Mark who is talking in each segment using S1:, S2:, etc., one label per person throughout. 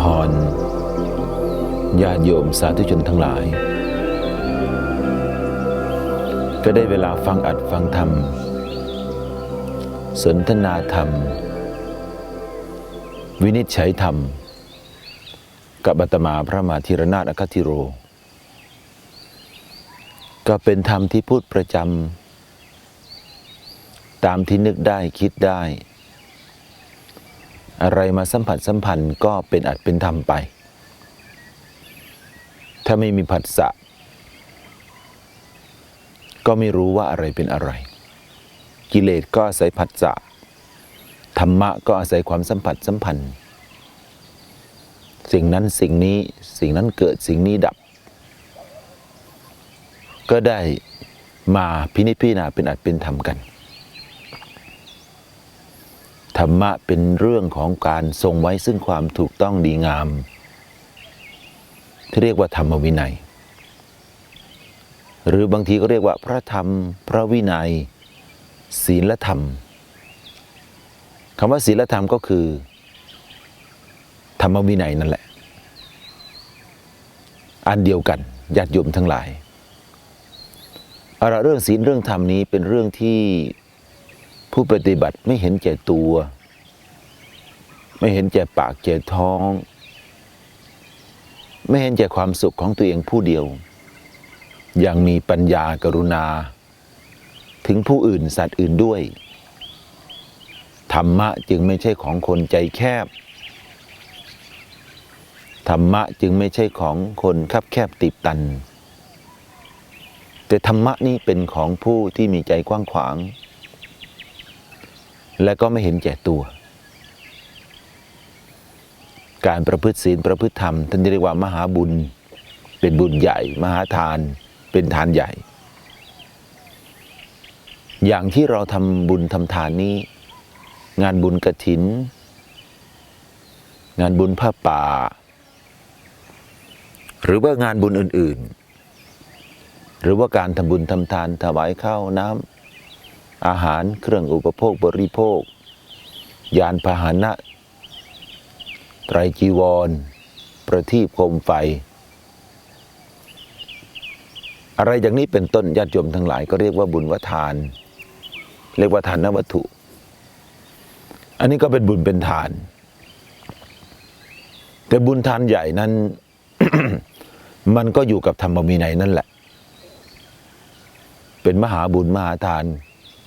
S1: พรญาติโยมสาธุชนทั้งหลาย ก็ได้เวลาฟังอัดฟังธรรม สนทนาธรรม วินิจฉัยธรรม กับอาตมาพระมหาธีรนาถอคติโร ก็เป็นธรรมที่พูดประจำตามที่นึกได้คิดได้ อะไรมาสัมผัสสัมพันธ์ก็เป็นอัดเป็นธรรมไป ถ้าไม่มีผัสสะก็ไม่รู้ว่าอะไรเป็นอะไร กิเลสก็อาศัยผัสสะธรรมะก็อาศัยความสัมผัสสัมพันธ์ สิ่งนั้นสิ่งนี้สิ่งนั้นเกิดสิ่งนี้ดับ ก็ได้มาพินิจพิจารณาเป็นอัดเป็นธรรมกัน ธรรมะเป็นเรื่องของการทรงไว้ซึ่งความถูกต้องดีงาม ที่เรียกว่าธรรมวินัย หรือบางทีก็เรียกว่าพระธรรม พระวินัย ศีลธรรมคำว่าศีลธรรมก็คือ ธรรมวินัยนั่นแหละ อันเดียวกันญาติโยมทั้งหลายเอาละเรื่องศีลเรื่องธรรมนี้เป็นเรื่องที่ ผู้ปฏิบัติไม่เห็นแก่ตัว ไม่เห็นแก่ปากแก่ท้อง ไม่เห็นแก่ความสุขของตัวเองผู้เดียว ยังมีปัญญากรุณา ถึงผู้อื่นสัตว์อื่นด้วย ธรรมะจึงไม่ใช่ของคนใจแคบ ธรรมะจึงไม่ใช่ของคนคับแคบติดตัน แต่ธรรมะนี้เป็นของผู้ที่มีใจกว้างขวาง และก็ไม่เห็นแก่ตัว การประพฤติศีลประพฤติธรรมท่านเรียกว่ามหาบุญ เป็นบุญใหญ่ มหาทานเป็นทานใหญ่ อย่างที่เราทำบุญทำทานนี้ งานบุญกระถิน งานบุญผ้าป่า หรือว่างานบุญอื่น ๆ หรือว่าการทำบุญทำทานถวายข้าวน้ำ อาหารเครื่องอุปโภคบริโภค ยานพาหนะ ไตรจีวร ประทีปโคมไฟ อะไรอย่างนี้เป็นต้นญาติโยมทั้งหลายก็เรียกว่าบุญวทาน เรียกว่าทานวัตถุ อันนี้ก็เป็นบุญเป็นทาน แต่บุญทานใหญ่นั้น มันก็อยู่กับธรรมวินัยนั่นแหละ เป็นมหาบุญมหาทาน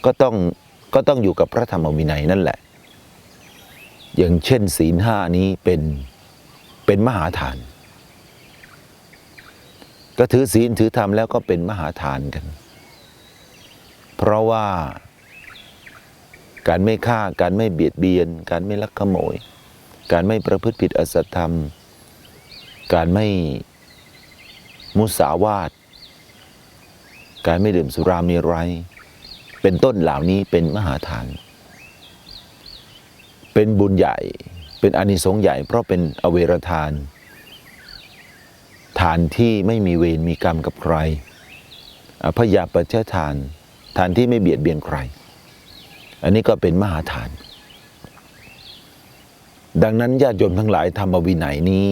S1: ก็ต้องก็ต้องอยู่กับพระธรรมวินัยนั่นแหละ อย่างเช่น ศีลห้านี้เป็นเป็นมหาทาน ก็ถือศีลถือธรรมแล้วก็เป็นมหาทานกัน เพราะว่าการไม่ฆ่าการไม่เบียดเบียน การไม่ลักขโมย การไม่ประพฤติผิดอสัตธรรม การไม่มุสาวาท การไม่ดื่มสุรามีไร เป็นต้นเหล่านี้เป็นมหาทาน เป็นบุญใหญ่ เป็นอานิสงส์ใหญ่ เพราะเป็นอเวรทาน ทานที่ไม่มีเวรมีกรรมกับใครอภยาปเชทาน ทานที่ไม่เบียดเบียนใคร อันนี้ก็เป็นมหาทาน ดังนั้นญาติโยมทั้งหลายธรรมวินัยนี้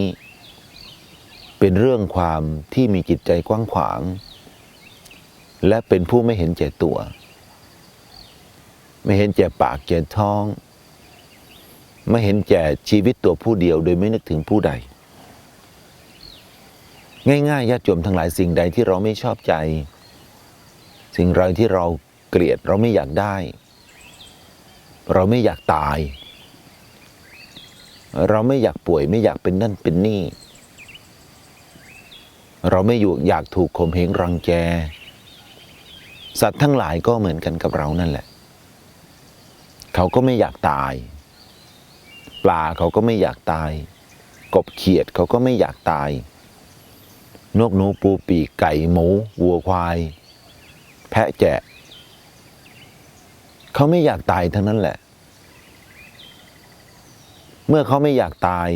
S1: เป็นเรื่องความที่มีจิตใจกว้างขวาง และเป็นผู้ไม่เห็นแก่ตัว ไม่เห็นแก่ปากแก่ท้อง ไม่เห็นแก่ชีวิตตัวผู้เดียวโดยไม่นึกถึงผู้ใด ง่ายๆญาติโยมทั้งหลายสิ่งใดที่เราไม่ชอบใจ สิ่งใดที่เราเกลียดเราไม่อยากได้ เราไม่อยากตาย เราไม่อยากป่วยไม่อยากเป็นนั่นเป็นนี่ เราไม่อยู่อยากถูกข่มเหงรังแก สัตว์ทั้งหลายก็เหมือนกันกับเรานั่นแหละ เขาก็ไม่อยากตาย ปลาเขาก็ไม่อยากตาย กบเขียดเขาก็ไม่อยากตาย นกหนูปูปีกไก่หมูวัวควาย แพะแกะ เขาไม่อยากตายทั้งนั้นแหละ เมื่อเขาไม่อยากตาย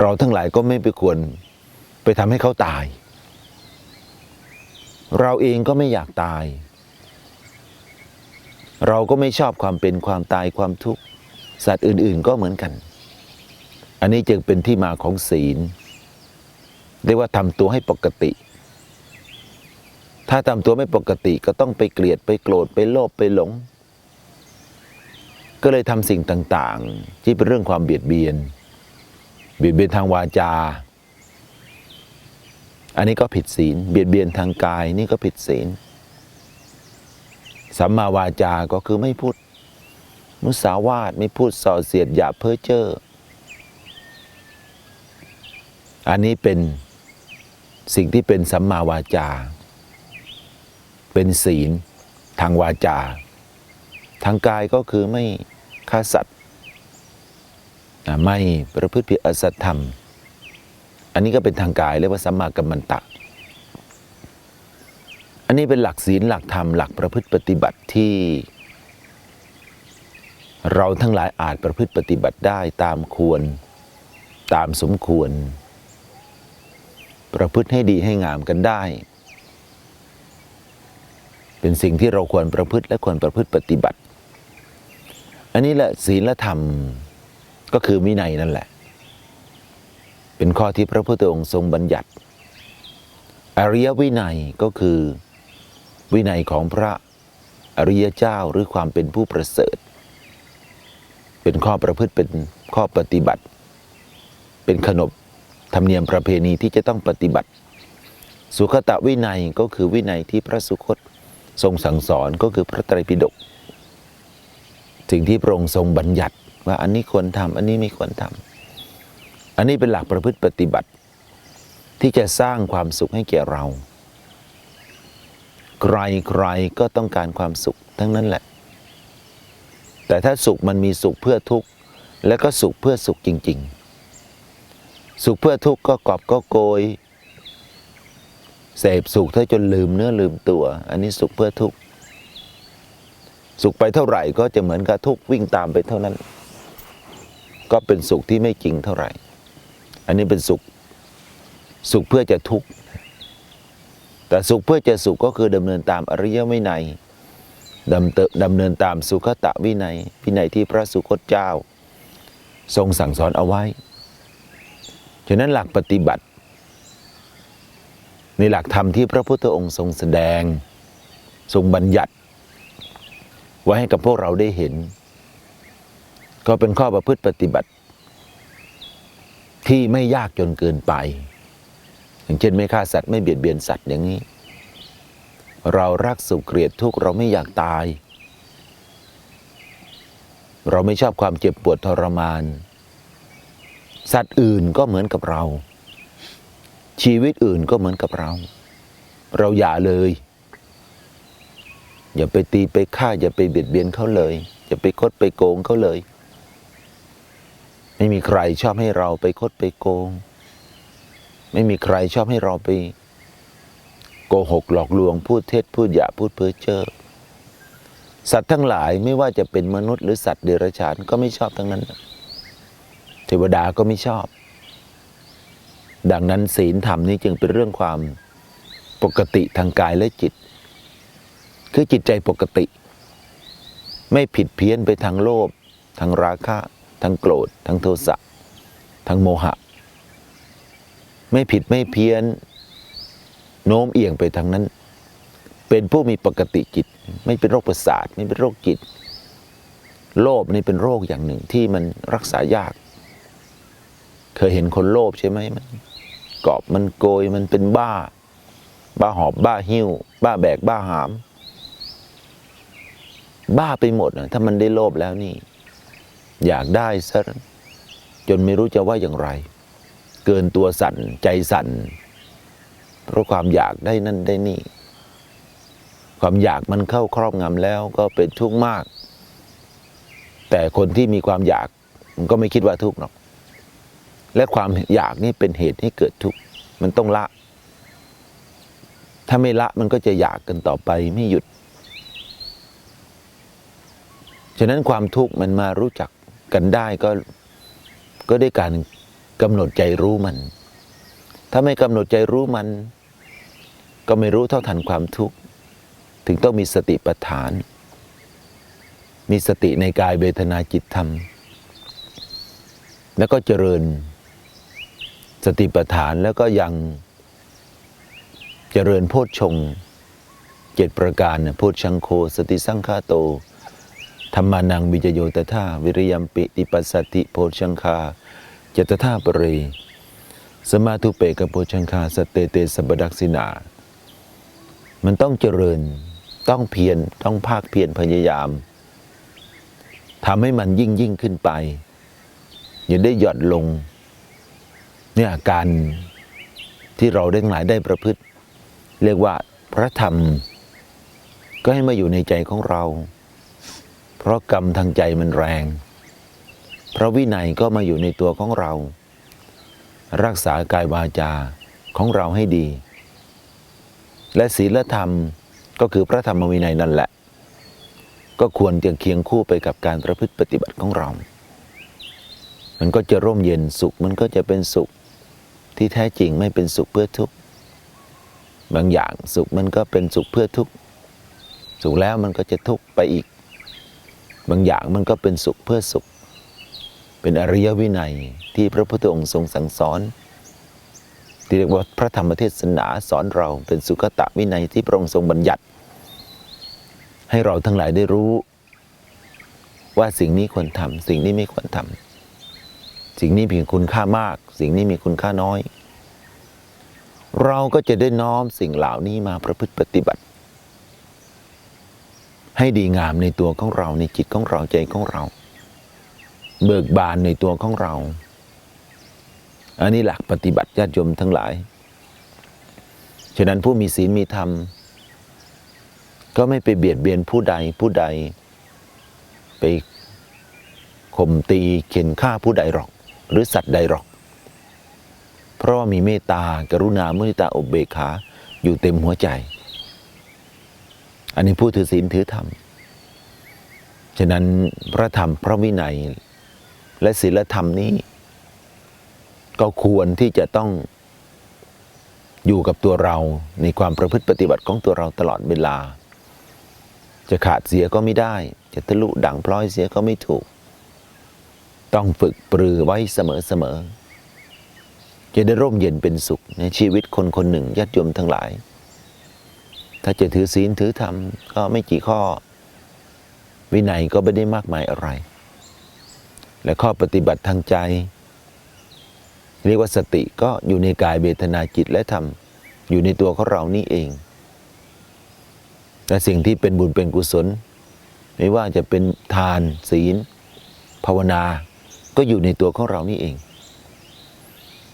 S1: เราทั้งหลายก็ไม่ไปควรไปทำให้เขาตาย เราเองก็ไม่อยากตาย เราก็ไม่ชอบความเป็นความตายความทุกข์สัตว์อื่นๆก็เหมือนกัน อันนี้จึงเป็นที่มาของศีลเรียกว่าทำตัวให้ปกติ ถ้าทำตัวไม่ปกติก็ต้องไปเกลียดไปโกรธไปโลภไปหลง ก็เลยทำสิ่งต่างๆ ที่เป็นเรื่องความเบียดเบียน เบียดเบียนทางวาจา อันนี้ก็ผิดศีล เบียดเบียนทางกายนี่ก็ผิดศีล สัมมาวาจาก็คือไม่พูด มุสาวาทไม่พูดส่อเสียดหยาบเพ้อเจ้ออันนี้เป็นสิ่งที่เป็นสัมมาวาจา เป็นศีลทางวาจา ทางกายก็คือไม่ฆ่าสัตว์ไม่ประพฤติผิดอสัตธรรม อันนี้ก็เป็นทางกายเรียกว่าสัมมากัมมันตะ อันนี้เป็นหลักศีลหลักธรรมหลักประพฤติปฏิบัติที่ เราทั้งหลายอาจประพฤติปฏิบัติได้ตามควร ตามสมควร ประพฤติให้ดีให้งามกันได้ เป็นสิ่งที่เราควรประพฤติและควรประพฤติปฏิบัติ อันนี้แหละศีลธรรมก็คือวินัยนั่นแหละ เป็นข้อที่พระพุทธองค์ทรงบัญญัติ อริยวินัยก็คือ วินัยของพระอริยเจ้าหรือความเป็นผู้ประเสริฐ เป็นข้อประพฤติเป็นข้อปฏิบัติ เป็นขนบธรรมเนียมประเพณีที่จะต้องปฏิบัติ สุขตะวินัยก็คือวินัยที่พระสุคตทรงสั่งสอนก็คือพระไตรปิฎกสิ่งที่พระองค์ทรงบัญญัติว่าอันนี้ควรทำอันนี้ไม่ควรทำอันนี้เป็นหลักประพฤติปฏิบัติ ที่จะสร้างความสุขให้แก่เรา ใครใครก็ต้องการความสุขทั้งนั้นแหละ แต่ถ้าสุขมันมีสุขเพื่อทุกข์ และก็สุขเพื่อสุขจริง ๆ สุขเพื่อทุกข์ก็กอบก็โกย เสพสุขถ้าจนลืมเนื้อลืมตัว อันนี้สุขเพื่อทุกข์ สุขไปเท่าไหร่ก็จะเหมือนกับทุกข์วิ่งตามไปเท่านั้น ก็เป็นสุขที่ไม่จริงเท่าไหร่ อันนี้เป็นสุข สุขเพื่อจะทุกข์ แต่สุขเพื่อจะสุขก็คือดำเนินตามอริยวินัยดำเดำเนินตามสุขตะวินัยวินัยที่พระสุคตเจ้า ทรงสั่งสอนเอาไว้ ฉะนั้นหลักปฏิบัติ ในหลักธรรมที่พระพุทธองค์ทรงแสดง ทรงบัญญัติ ไว้ให้กับพวกเราได้เห็น ก็เป็นข้อประพฤติปฏิบัติ ที่ไม่ยากจนเกินไป อย่างเช่นไม่ฆ่าสัตว์ไม่เบียดเบียนสัตว์อย่างนี้ เรารักสุขเกลียดทุกข์เราไม่อยากตาย เราไม่ชอบความเจ็บปวดทรมาน สัตว์อื่นก็เหมือนกับเรา ชีวิตอื่นก็เหมือนกับเรา เราอย่าเลย อย่าไปตีไปฆ่า อย่าไปเบียดเบียนเขาเลย อย่าไปคดไปโกงเขาเลย ไม่มีใครชอบให้เราไปคดไปโกง ไม่มีใครชอบให้เราไปโกหกหลอกลวงพูดเท็จพูดหยาพูดเพ้อเจ้อสัตว์ทั้งหลายไม่ว่าจะเป็นมนุษย์หรือสัตว์เดรัจฉานก็ไม่ชอบทั้งนั้น เทวดาก็ไม่ชอบ ดังนั้นศีลธรรมนี้จึงเป็นเรื่องความปกติทางกายและจิต คือจิตใจปกติ ไม่ผิดเพี้ยนไปทางโลภทางราคะ ทางโกรธ ทางโทสะ ทางโมหะ ไม่ผิดไม่เพี้ยน โน้มเอียงไปทางนั้น เป็นผู้มีปกติจิต ไม่เป็นโรคประสาท ไม่เป็นโรคจิต โลภนี่เป็นโรคอย่างหนึ่งที่มันรักษายาก เคยเห็นคนโลภใช่ไหมมันกอบมันโกยมันเป็นบ้า บ้าหอบบ้าหิ้ว บ้าแบกบ้าหาม บ้าไปหมดนะถ้ามันได้โลภแล้วนี่ อยากได้ซะจนไม่รู้จะว่าอย่างไร เกินตัวสั่นใจสั่นเพราะความอยากได้นั่นได้นี่ ความอยากมันเข้าครอบงำแล้วก็เป็นทุกข์มาก แต่คนที่มีความอยากมันก็ไม่คิดว่าทุกข์หรอก และความอยากนี่เป็นเหตุให้เกิดทุกข์มันต้องละ ถ้าไม่ละมันก็จะอยากกันต่อไปไม่หยุด ฉะนั้นความทุกข์มันมารู้จักกันได้ก็ก็ด้วยการ กำหนดใจรู้มัน ถ้าไม่กำหนดใจรู้มัน ก็ไม่รู้เท่าทันความทุกข์ ถึงต้องมีสติปัฏฐาน มีสติในกายเวทนาจิตธรรม แล้วก็เจริญ สติปัฏฐานแล้วก็ยังเจริญโพชฌงเจ็ดประการนะโพชชังโค สติสังฆาโตธรรมานังวิจโยตถาวิริยมปิติปัสสติโพชชังคา จตถาปเรสมาธุเปกโพชังคาสเตเตสบดักสินา มันต้องเจริญ ต้องเพียร ต้องภาคเพียรพยายาม ทำให้มันยิ่งยิ่งขึ้นไป อย่าได้หย่อนลง เนี่ยการที่เราได้ทั้งหลายได้ประพฤติ เรียกว่าพระธรรม ก็ให้มาอยู่ในใจของเรา เพราะกรรมทางใจมันแรง พระวินัยก็มาอยู่ในตัวของเรา รักษากายวาจาของเราให้ดี และศีลธรรมก็คือพระธรรมวินัยนั่นแหละ ก็ควรจะเคียงคู่ไปกับการประพฤติปฏิบัติของเรา มันก็จะร่มเย็นสุขมันก็จะเป็นสุขที่แท้จริงไม่เป็นสุขเพื่อทุกข์บางอย่างสุขมันก็เป็นสุขเพื่อทุกข์สุขแล้วมันก็จะทุกข์ไปอีก บางอย่างมันก็เป็นสุขเพื่อสุข เป็นอริยวินัยที่พระพุทธองค์ทรงสั่งสอน ที่เรียกว่าพระธรรมเทศนาสอนเราเป็นสุขตะวินัยที่พระองค์ทรงบัญญัติ ให้เราทั้งหลายได้รู้ ว่าสิ่งนี้ควรทำสิ่งนี้ไม่ควรทำสิ่งนี้มีคุณค่ามาก สิ่งนี้มีคุณค่าน้อย เราก็จะได้น้อมสิ่งเหล่านี้มาประพฤติปฏิบัติ ให้ดีงามในตัวของเราในจิตของเราใจของเรา เบิกบานในตัวของเรา อันนี้หลักปฏิบัติญาติโยมทั้งหลาย ฉะนั้นผู้มีศีลมีธรรม ก็ไม่ไปเบียดเบียนผู้ใดผู้ใด ไปข่มตีเข็นฆ่าผู้ใดหรอก หรือสัตว์ใดหรอก เพราะว่ามีเมตตากรุณามุทิตาอบเบกขาอยู่เต็มหัวใจ อันนี้ผู้ถือศีลถือธรรม ฉะนั้นพระธรรมพระวินัย และศีลธรรมนี้ ก็ควรที่จะต้องอยู่กับตัวเราในความประพฤติปฏิบัติของตัวเราตลอดเวลา จะขาดเสียก็ไม่ได้ จะทะลุดังพลอยเสียก็ไม่ถูก ต้องฝึกปรือไว้เสมอๆจะได้ร่มเย็นเป็นสุขในชีวิตคนคนหนึ่งญาติโยมทั้งหลาย ถ้าจะถือศีลถือธรรมก็ไม่กี่ข้อ วินัยก็ไม่ได้มากมายอะไร และข้อปฏิบัติทางใจ เรียกว่าสติก็อยู่ในกายเวทนาจิตและธรรม อยู่ในตัวของเรานี่เอง และสิ่งที่เป็นบุญเป็นกุศล ไม่ว่าจะเป็นทานศีล ภาวนา ก็อยู่ในตัวของเรานี่เอง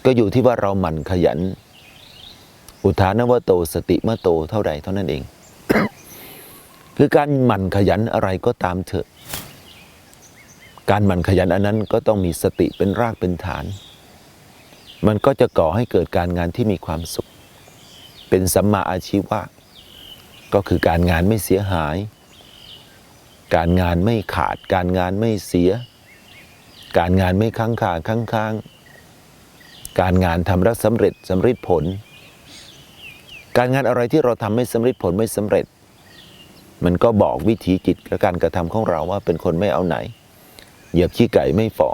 S1: ก็อยู่ที่ว่าเราหมั่นขยัน อุทานวโตสติมโตเท่าใดเท่านั้นเอง คือการหมั่นขยันอะไรก็ตามเถอะ การหมั่นขยันอันนั้นก็ต้องมีสติเป็นรากเป็นฐาน มันก็จะก่อให้เกิดการงานที่มีความสุข เป็นสัมมาอาชีวะ ก็คือการงานไม่เสียหาย การงานไม่ขาด การงานไม่เสีย การงานไม่ค้างคาค้างค้างการงานทำแล้วสำเร็จสำเร็จผล การงานอะไรที่เราทำไม่สำเร็จผลไม่สำเร็จ มันก็บอกวิถีจิตและการกระทำของเราว่าเป็นคนไม่เอาไหน เหยียบขี้ไก่ไม่ฝ่อ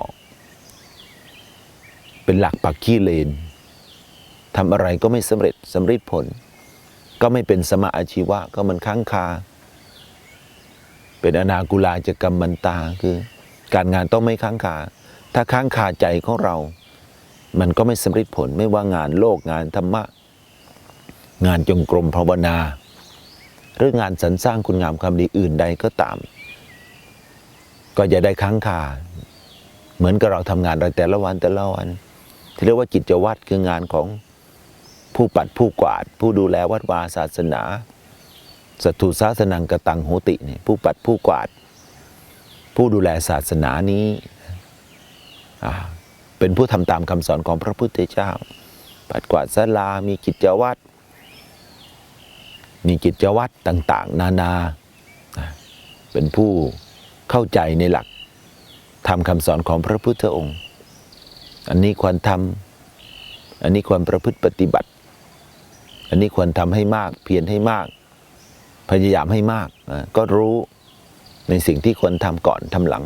S1: เป็นหลักปักขี้เลนทำอะไรก็ไม่สำเร็จสำเร็จผล ก็ไม่เป็นสมาอาชีวะก็มันค้างคา เป็นอนากุลาจะกรรมมันตาคือ การงานต้องไม่ค้างคา ถ้าค้างคาใจของเรา มันก็ไม่สำเร็จผลไม่ว่างานโลกงานธรรมะ งานจงกรมภาวนา หรืองานสรรสร้างคุณงามความดีอื่นใดก็ตาม ก็จะได้ค้างคาเหมือนกับเราทำงานอะไรแต่ละวันแต่ละวัน ที่เรียกว่ากิจวัตรคืองานของผู้ปัดผู้กวาด ผู้ดูแลวัดวาศาสนาสัตถุศาสนังกตังโหติเนี่ยผู้ปัดผู้กวาด ผู้ดูแลศาสนานี้เป็นผู้ทำตามคำสอนของพระพุทธเจ้า ปัดกวาดศาลา มีกิจวัตรมีกิจวัตรต่าง ๆ นานาอ่าเป็นผู้ เข้าใจในหลักทำคำสอนของพระพุทธองค์ อันนี้ควรทำอันนี้ควรประพฤติปฏิบัติ อันนี้ควรทำให้มาก เพียรให้มาก พยายามให้มาก ก็รู้ในสิ่งที่ควรทำก่อนทำหลัง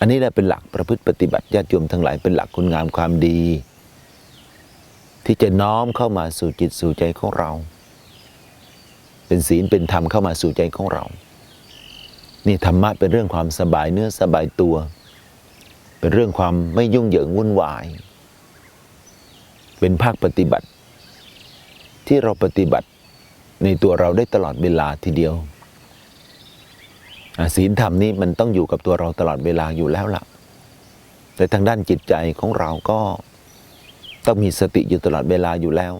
S1: อันนี้แหละเป็นหลักประพฤติปฏิบัติญาติโยมทั้งหลายเป็นหลักคุณงามความดี ที่จะน้อมเข้ามาสู่จิตสู่ใจของเรา เป็นศีลเป็นธรรมเข้ามาสู่ใจของเรา นี่ธรรมะเป็นเรื่องความสบายเนื้อสบายตัว เป็นเรื่องความไม่ยุ่งเหยิงวุ่นวาย เป็นภาคปฏิบัติ ที่เราปฏิบัติในตัวเราได้ตลอดเวลาทีเดียวศีลธรรมนี่มันต้องอยู่กับตัวเราตลอดเวลาอยู่แล้วล่ะ แต่ทางด้านจิตใจของเราก็ต้องมีสติอยู่ตลอดเวลาอยู่แล้ว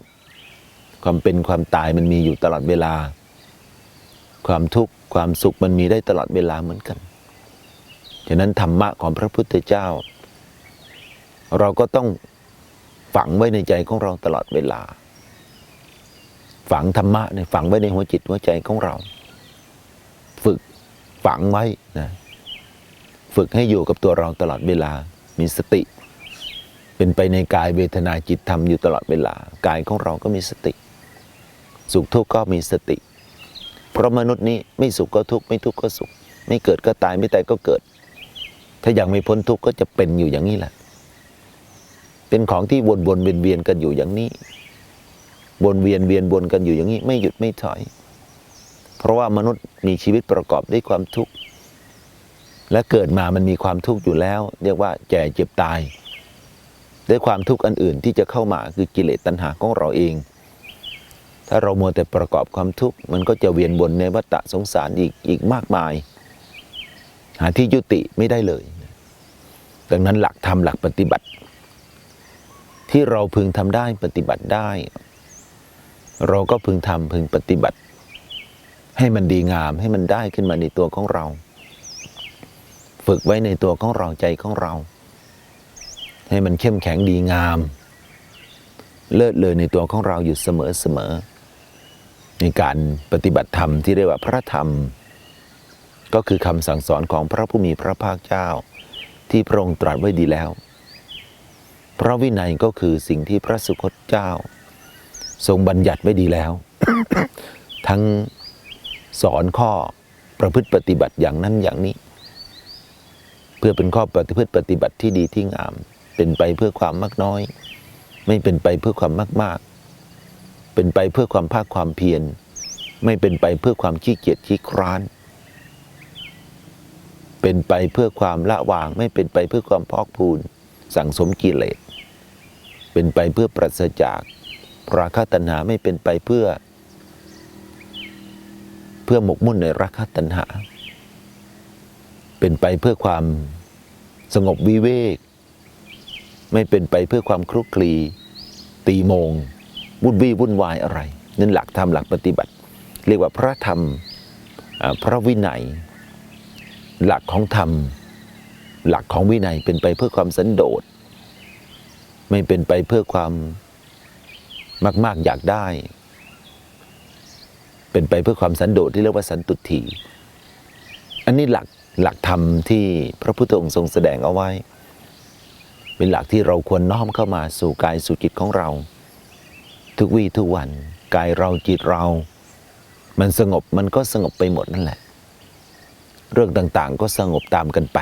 S1: ความเป็นความตายมันมีอยู่ตลอดเวลา ความทุกข์ ความสุขมันมีได้ตลอดเวลาเหมือนกันฉะนั้นธรรมะของพระพุทธเจ้า เราก็ต้องฝังไว้ในใจของเราตลอดเวลา ฝังธรรมะเนี่ยฝังไว้ในหัวจิตหัวใจของเรา ฝึกฝังไว้นะฝึกให้อยู่กับตัวเราตลอดเวลา มีสติ เป็นไปในกายเวทนาจิตธรรมอยู่ตลอดเวลากายของเราก็มีสติ สุขทุกข์ก็มีสติ เพราะมนุษย์นี้ไม่สุขก็ทุกข์ไม่ทุกข์ก็สุข ไม่เกิดก็ตายไม่ตายก็เกิด ถ้ายังไม่พ้นทุกข์ก็จะเป็นอยู่อย่างนี้แหละ เป็นของที่วนวนเวียนเวียนกันอยู่อย่างนี้ วนเวียนเวียนวนกันอยู่อย่างนี้ ไม่หยุดไม่ถอย เพราะว่ามนุษย์มีชีวิตประกอบด้วยความทุกข์และเกิดมามันมีความทุกข์อยู่แล้ว เรียกว่าแก่เจ็บตายด้วยความทุกข์อันอื่นที่จะเข้ามาคือกิเลสตัณหาของเราเอง ถ้าเรามัวแต่ประกอบความทุกข์มันก็จะเวียนวนในวัฏสงสารอีกอีกมากมาย หาที่ยุติไม่ได้เลย ดังนั้นหลักธรรมหลักปฏิบัติ ที่เราพึงทำได้ปฏิบัติได้ เราก็พึงทำพึงปฏิบัติ ให้มันดีงามให้มันได้ขึ้นมาในตัวของเรา ฝึกไว้ในตัวของเราใจของเรา ให้มันเข้มแข็งดีงามเลิศเลยในตัวของเราอยู่เสมอเสมอ ในการปฏิบัติธรรมที่เรียกว่าพระธรรม ก็คือคำสั่งสอนของพระผู้มีพระภาคเจ้า ที่พระองค์ตรัสไว้ดีแล้ว พระวินัยก็คือสิ่งที่พระสุคตเจ้า ทรงบัญญัติไว้ดีแล้ว ทั้งสอนข้อประพฤติปฏิบัติอย่างนั้นอย่างนี้ เพื่อเป็นข้อปฏิพฤติปฏิบัติที่ดีที่งาม เป็นไปเพื่อความมากน้อย ไม่เป็นไปเพื่อความมากมาก เป็นไปเพื่อความภาคความเพียร ไม่เป็นไปเพื่อความขี้เกียจขี้คร้าน เป็นไปเพื่อความละวาง ไม่เป็นไปเพื่อความพอกพูน สั่งสมกิเลส เป็นไปเพื่อปราศจากราคะตัณหาไม่เป็นไปเพื่อ เพื่อหมกมุ่นในราคะตัณหา เป็นไปเพื่อความสงบวิเวก ไม่เป็นไปเพื่อความคลุกคลี ตีโมง วุ่นวี่วุ่นวายอะไรนั่นหลักธรรมหลักปฏิบัติ เรียกว่าพระธรรมพระวินัย หลักของธรรม หลักของวินัยเป็นไปเพื่อความสันโดษ ไม่เป็นไปเพื่อความมาก ๆ อยากได้ เป็นไปเพื่อความสันโดษที่เรียกว่าสันตุถีอันนี้หลักหลักธรรมที่พระพุทธองค์ทรงแสดงเอาไว้ เป็นหลักที่เราควรน้อมเข้ามาสู่กายสู่จิตของเรา ทุกวี่ทุกวัน กายเราจิตเรา มันสงบมันก็สงบไปหมดนั่นแหละ เรื่องต่างๆ ก็สงบตามกันไป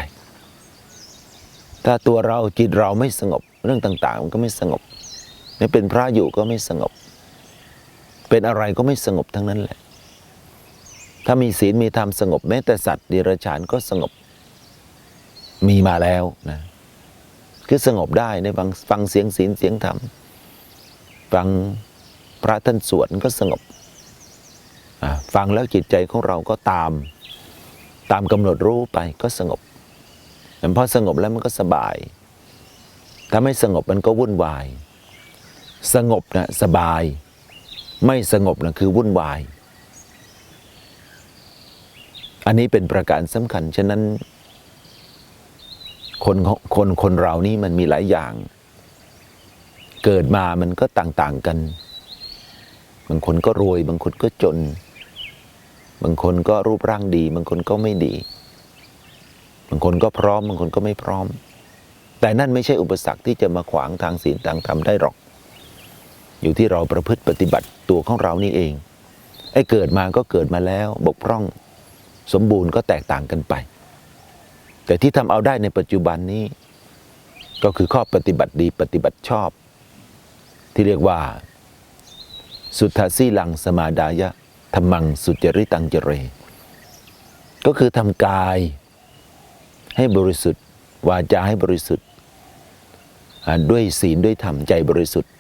S1: ถ้าตัวเราจิตเราไม่สงบ เรื่องต่างๆ มันก็ไม่สงบไม่เป็นพระอยู่ก็ไม่สงบ เป็นอะไรก็ไม่สงบทั้งนั้นแหละ ถ้ามีศีลมีธรรมสงบแม้แต่สัตว์เดรัจฉานก็สงบ มีมาแล้วนะคือสงบได้ในฟังฟังเสียงศีลเสียงธรรมฟัง พระท่านสวดก็สงบ ฟังแล้วจิตใจของเราก็ตาม ตามกำหนดรู้ไปก็สงบแต่พอสงบแล้วมันก็สบาย ถ้าไม่สงบมันก็วุ่นวาย สงบนะสบาย ไม่สงบนะคือวุ่นวาย อันนี้เป็นประการสำคัญ ฉะนั้น คนคนคนเรานี่มันมีหลายอย่าง เกิดมามันก็ต่าง ๆ กัน บางคนก็รวย บางคนก็จน บางคนก็รูปร่างดี บางคนก็ไม่ดี บางคนก็พร้อม บางคนก็ไม่พร้อม แต่นั่นไม่ใช่อุปสรรคที่จะมาขวางทางศีลทางธรรมได้หรอก อยู่ที่เราประพฤติปฏิบัติตัวของเรานี่เอง ไอ้เกิดมาก็เกิดมาแล้ว บกพร่อง สมบูรณ์ก็แตกต่างกันไป แต่ที่ทำเอาได้ในปัจจุบันนี้ ก็คือข้อปฏิบัติดีปฏิบัติชอบ ที่เรียกว่า สุทธาสีลังสมาดายะธรรมังสุจริตังเจเร ก็คือทำกายให้บริสุทธิ์วาจาให้บริสุทธิ์ด้วยศีลด้วยธรรมใจบริสุทธิ์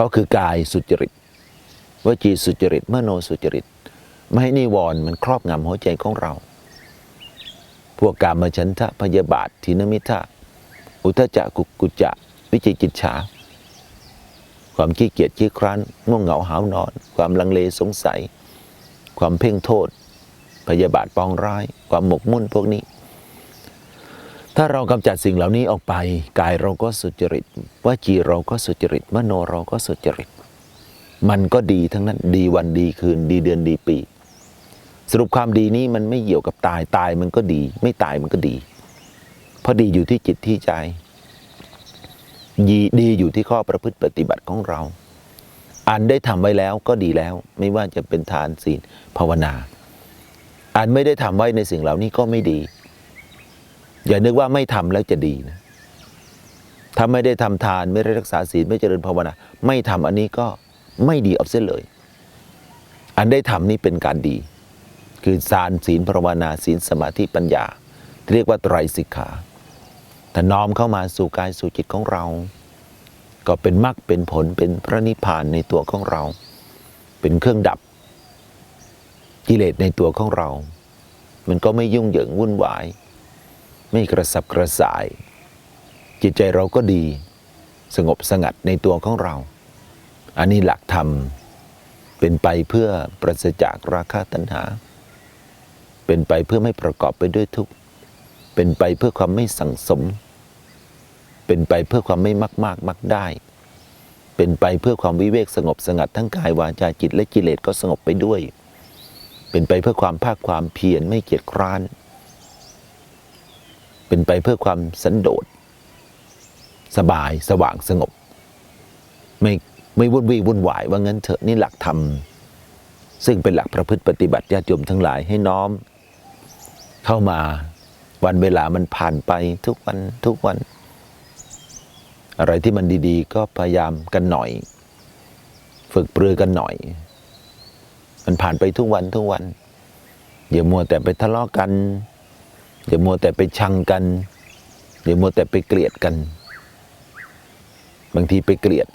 S1: ก็คือกายสุจริตวจีสุจริตมโนสุจริต ไม่ให้นิวรณ์มันครอบงำหัวใจของเรา พวกกามฉันทะพยาบาททินมิทะอุทจจะกุกุจจะ วิจิกิจฉา ความขี้เกียจขี้คร้านง่วงเหงาหาวนอน ความลังเลสงสัย ความเพ่งโทษ พยาบาทปองร้าย ความหมกมุ่นพวกนี้ ถ้าเรากำจัดสิ่งเหล่านี้ออกไป กายเราก็สุจริตวจีเราก็สุจริตมโนเราก็สุจริต มันก็ดีทั้งนั้นดีวันดีคืนดีเดือนดีปี สรุปความดีนี้มันไม่เกี่ยวกับตายตายมันก็ดี ไม่ตายมันก็ดี เพราะดีอยู่ที่จิตที่ใจ ดีดีอยู่ที่ข้อประพฤติปฏิบัติของเรา อันได้ทำไว้แล้วก็ดีแล้ว ไม่ว่าจะเป็นทานศีลภาวนา อันไม่ได้ทำไว้ในสิ่งเหล่านี้ก็ไม่ดี อย่านึกว่าไม่ทำแล้วจะดีนะถ้าไม่ได้ทำทานไม่ได้รักษาศีลไม่เจริญภาวนา ไม่ทำอันนี้ก็ไม่ดีเอาเส้นเลย อันได้ทำนี่เป็นการดี คือสารศีลภาวนาศีลสมาธิปัญญา เรียกว่าไตรสิกขา ถ้าน้อมเข้ามาสู่กายสู่จิตของเรา ก็เป็นมรรคเป็นผลเป็นพระนิพพานในตัวของเรา เป็นเครื่องดับกิเลสในตัวของเรา มันก็ไม่ยุ่งเหยิงวุ่นวาย ไม่กระสับกระส่าย จิตใจเราก็ดี สงบสงัดในตัวของเรา อันนี้หลักธรรมเป็นไปเพื่อปราศจากราคะตัณหา เป็นไปเพื่อไม่ประกอบไปด้วยทุกข์ เป็นไปเพื่อความไม่สังสม เป็นไปเพื่อความไม่มากมากมักได้ เป็นไปเพื่อความวิเวกสงบสงัดทั้งกายวาจาจิตและกิเลสก็สงบไปด้วย เป็นไปเพื่อความภาคความเพียรไม่เกียจคร้าน เป็นไปเพื่อความสันโดษสบายสว่างสงบ ไม่ไม่วุ่นวี่วุ่นวายว่างั้นเถอะนี่หลักธรรมซึ่งเป็นหลักประพฤติปฏิบัติญาติโยมทั้งหลายให้น้อม เข้ามา วันเวลามันผ่านไปทุกวันทุกวัน อะไรที่มันดี ๆ ก็พยายามกันหน่อย ฝึกปรือกันหน่อย มันผ่านไปทุกวันทุกวันอย่ามัวแต่ไปทะเลาะกัน อย่ามัวแต่ไปชังกัน อย่ามัวแต่ไปเกลียดกัน บางทีไปเกลียด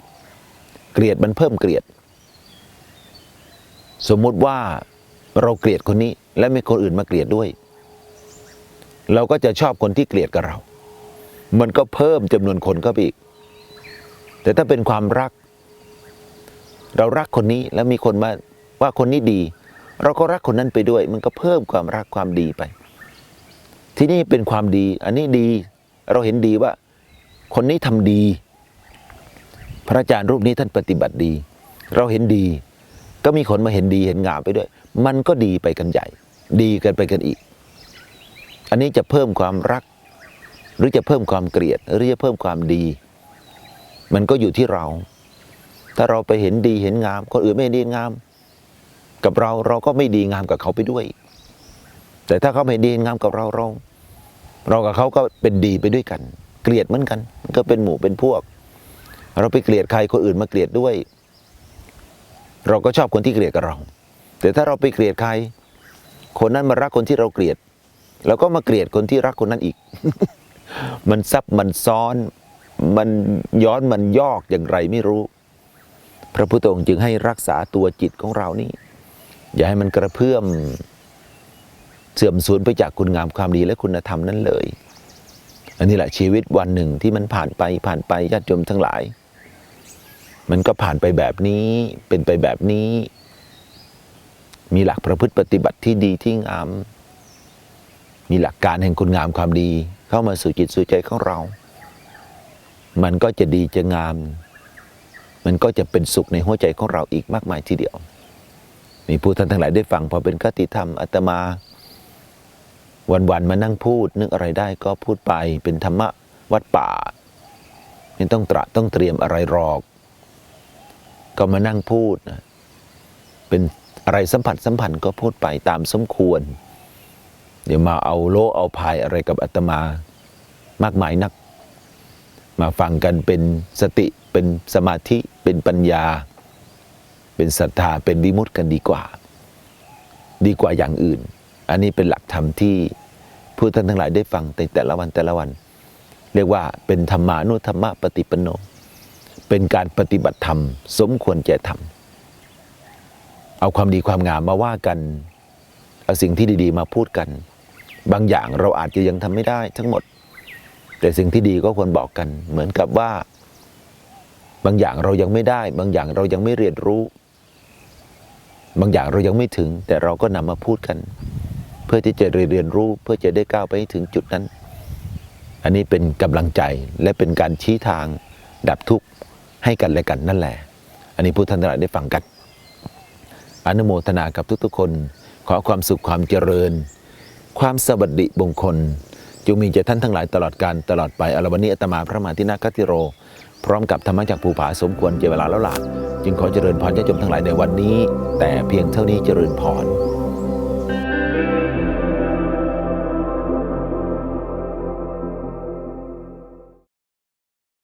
S1: เกลียดมันเพิ่มเกลียด สมมุติว่าเราเกลียดคนนี้และมีคนอื่นมาเกลียดด้วย เราก็จะชอบคนที่เกลียดกับเรา มันก็เพิ่มจำนวนคนก็ไปอีก แต่ถ้าเป็นความรัก เรารักคนนี้แล้วมีคนมาว่าคนนี้ดี เราก็รักคนนั้นไปด้วย มันก็เพิ่มความรักความดีไป ที่นี่เป็นความดี อันนี้ดี เราเห็นดีว่า คนนี้ทำดี พระอาจารย์รูปนี้ท่านปฏิบัติดี เราเห็นดี ก็มีคนมาเห็นดีเห็นงามไปด้วย มันก็ดีไปกันใหญ่ ดีกันไปกันอีก อันนี้จะเพิ่มความรัก หรือจะเพิ่มความเกลียด หรือจะเพิ่มความดี มันก็อยู่ที่เรา ถ้าเราไปเห็นดีเห็นงาม คนอื่นไม่ดีงาม กับเราเราก็ไม่ดีงามกับเขาไปด้วย แต่ถ้าเขาไม่ดีงามกับเราเราเรากับเขาก็เป็นดีไปด้วยกัน เกลียดเหมือนกันก็เป็นหมู่เป็นพวก เราไปเกลียดใครคนอื่นมาเกลียดด้วย เราก็ชอบคนที่เกลียดกับเรา แต่ถ้าเราไปเกลียดใคร คนนั้นมารักคนที่เราเกลียด เราก็มาเกลียดคนที่รักคนนั้นอีก มันซับมันซ้อน มันย้อนมันยอกอย่างไรไม่รู้ พระพุทธองค์จึงให้รักษาตัวจิตของเรานี่ อย่าให้มันกระเพื่อมเสื่อมสูญไปจากคุณงามความดีและคุณธรรมนั้นเลย อันนี้แหละชีวิตวันหนึ่งที่มันผ่านไปผ่านไปญาติโยมทั้งหลาย มันก็ผ่านไปแบบนี้เป็นไปแบบนี้ มีหลักประพฤติปฏิบัติที่ดีที่งาม มีหลักการแห่งคุณงามความดี เข้ามาสู่จิตสู่ใจของเรา มันก็จะดีจะงาม มันก็จะเป็นสุขในหัวใจของเราอีกมากมายทีเดียว มีผู้ท่านทั้งหลายได้ฟังพอเป็นคติธรรมอาตมา วันๆมานั่งพูด นึกอะไรได้ก็พูดไปเป็นธรรมะวัดป่าไม่ต้องตระต้องเตรียมอะไรหรอก ก็มานั่งพูดนะเป็นอะไรสัมผัสสัมพันธ์ก็พูดไปตามสมควร เดี๋ยวมาเอาโลเอาพายอะไรกับอาตมามากมายนัก มาฟังกันเป็นสติเป็นสมาธิเป็นปัญญา เป็นศรัทธาเป็นวิมุตติกันดีกว่า ดีกว่าอย่างอื่น อันนี้เป็นหลักธรรมที่ผู้ท่านทั้งหลายได้ฟังในแต่ละวันแต่ละวัน เรียกว่าเป็นธรรมานุธรรมะปฏิปโน เป็นการปฏิบัติธรรม สมควรแก่ธรรมเอาความดีความงามมาว่ากัน เอาสิ่งที่ดี ๆ มาพูดกัน บางอย่างเราอาจจะยังทำไม่ได้ทั้งหมด แต่สิ่งที่ดีก็ควรบอกกัน เหมือนกับว่า บางอย่างเรายังไม่ได้ บางอย่างเรายังไม่เรียนรู้ บางอย่างเรายังไม่ถึง แต่เราก็นำมาพูดกัน เพื่อที่จะเรียนรู้เพื่อจะได้ก้าวไปถึงจุดนั้น อันนี้เป็นกำลังใจและเป็นการชี้ทางดับทุกข์ให้กันและกันนั่นแหละ อันนี้ผู้ท่านาได้ฟังกันอนุโมทนากับทุกๆคน ขอความสุขความเจริญ ความสวัสดิบงคลจงมีแก่ท่านทั้งหลายตลอดการตลอดไปอรวันนี้อาตมาพระมาทินาคติโร พร้อมกับธรรมจากภูผาสมควรเจเวลาแล้วล่ะจึงขอเจริญพรญาติโยมทั้งหลายในวันนี้ แต่เพียงเท่านี้เจริญพร